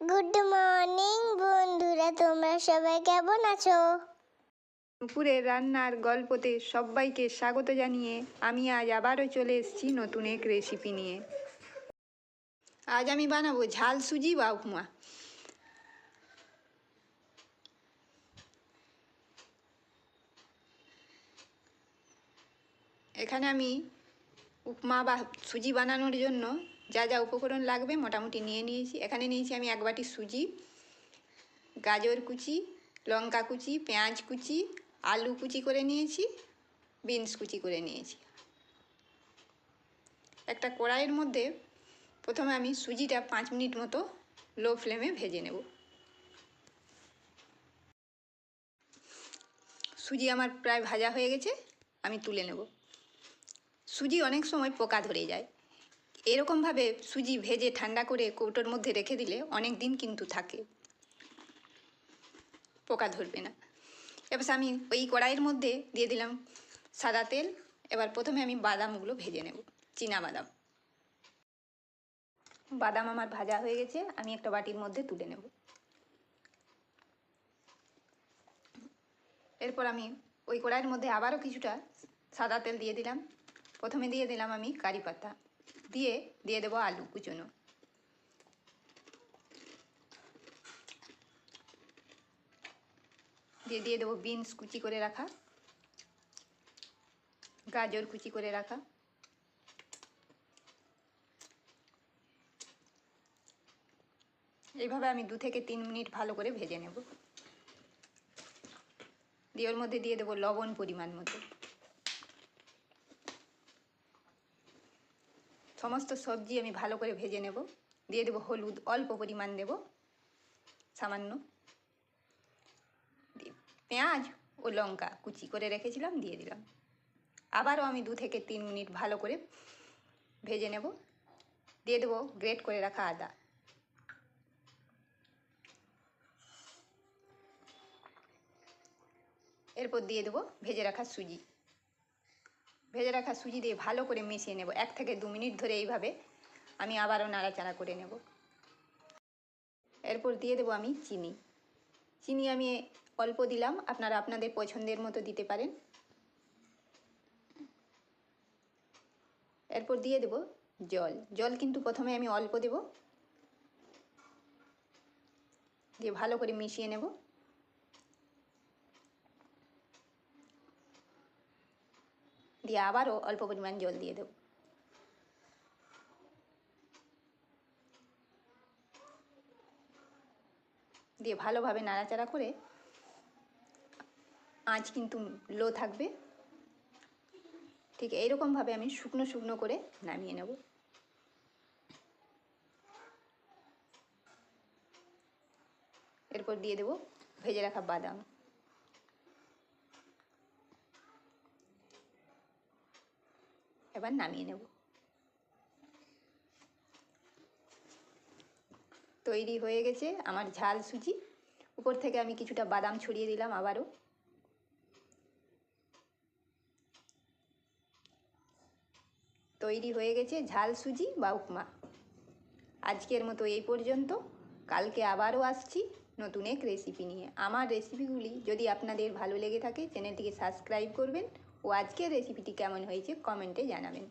Good morning বন্ধুরা। তোমরা সবাই কেমন আছো? দুপুরের রান্নার গল্পতে সবাইকে স্বাগত জানিয়ে আমি আজ আবারও চলে এসেছি নতুন এক রেসিপি নিয়ে। আজ আমি বানাবো ঝাল সুজি বা উপমা। এখানে আমি উপমা বা সুজি বানানোর জন্য যা যা উপকরণ লাগবে মোটামুটি নিয়ে নিয়েছি। এখানে নিয়েছি আমি এক বাটি সুজি, গাজর কুচি, লঙ্কা কুচি, পেঁয়াজ কুচি, আলু কুচি করে নিয়েছি, বিনস কুচি করে নিয়েছি। একটা কড়াইয়ের মধ্যে প্রথমে আমি সুজিটা পাঁচ মিনিট মতো লো ফ্লেমে ভেজে নেব। সুজি আমার প্রায় ভাজা হয়ে গেছে, আমি তুলে নেব। সুজি অনেক সময় পোকা ধরে যায়। এরকমভাবে সুজি ভেজে ঠান্ডা করে কৌটোর মধ্যে রেখে দিলে অনেক দিন কিন্তু থাকে। পোকা ধরবে না। এবার আমি ওই কড়াইয়ের মধ্যে দিয়ে দিলাম সাদা তেল। এবার প্রথমে আমি বাদামগুলো ভেজে নেব, চীনা বাদাম। বাদাম আমার ভাজা হয়ে গেছে, আমি একটা বাটির মধ্যে তুলে নেব। এরপর আমি ওই কড়াইয়ের মধ্যে আবারও কিছুটা সাদা তেল দিয়ে দিলাম। প্রথমে দিয়ে দিলাম আমি কারি পাতা। দিয়ে দিয়ে দেবো আলু কুচনো। দিয়ে দিয়ে দেবো বিনস কুচি করে রাখা। গাজর কুচি করে রাখা। এইভাবে আমি দু থেকে তিন মিনিট ভালো করে ভেজে নেব। দিয়ে ওর মধ্যে দিয়ে দেবো লবণ পরিমাণ মতো। সমস্ত সবজি আমি ভালো করে ভেজে নেব। দিয়ে দেবো হলুদ, অল্প পরিমাণ দেব, সামান্য। পেঁয়াজ ও লঙ্কা কুচি করে রেখেছিলাম, দিয়ে দিলাম। আবারও আমি দু থেকে তিন মিনিট ভালো করে ভেজে নেব। দিয়ে দেবো গ্রেট করে রাখা আদা। এরপর দিয়ে দেবো ভেজে রাখা সুজি। ভেজে রাখা সুজি দিয়ে ভালো করে মিশিয়ে নেব। এক থেকে দু মিনিট ধরে এইভাবে আমি আবারও নাড়াচাড়া করে নেব। এরপর দিয়ে দেবো আমি চিনি। চিনি আমি অল্প দিলাম, আপনারা আপনাদের পছন্দের মতো দিতে পারেন। এরপর দিয়ে দেব জল। জল কিন্তু প্রথমে আমি অল্প দেব। দিয়ে ভালো করে মিশিয়ে নেব। দিয়ে আবারও অল্প পরিমাণ জল দিয়ে দেব দিয়ে ভালোভাবে নাড়াচাড়া করে আঁচ কিন্তু লো থাকবে। ঠিক এইরকমভাবে আমি শুকনো শুকনো করে নামিয়ে নেব। এরপর দিয়ে দেব ভেজে রাখা বাদাম। এবার নামিয়ে নেব। তৈরি হয়ে গেছে আমার ঝাল সুজি। উপর থেকে আমি কিছুটা বাদাম ছড়িয়ে দিলাম আবারও। তৈরি হয়ে গেছে ঝাল সুজি বা উপমা। আজকের মতো এই পর্যন্ত। কালকে আবারও আসছি। নতুন এক রেসিপি নিয়ে। আমার রেসিপিগুলি যদি আপনাদের ভালো লেগে থাকে চ্যানেলটিকে সাবস্ক্রাইব করবেন ও আজকের রেসিপিটি কেমন হয়েছে কমেন্টে জানাবেন।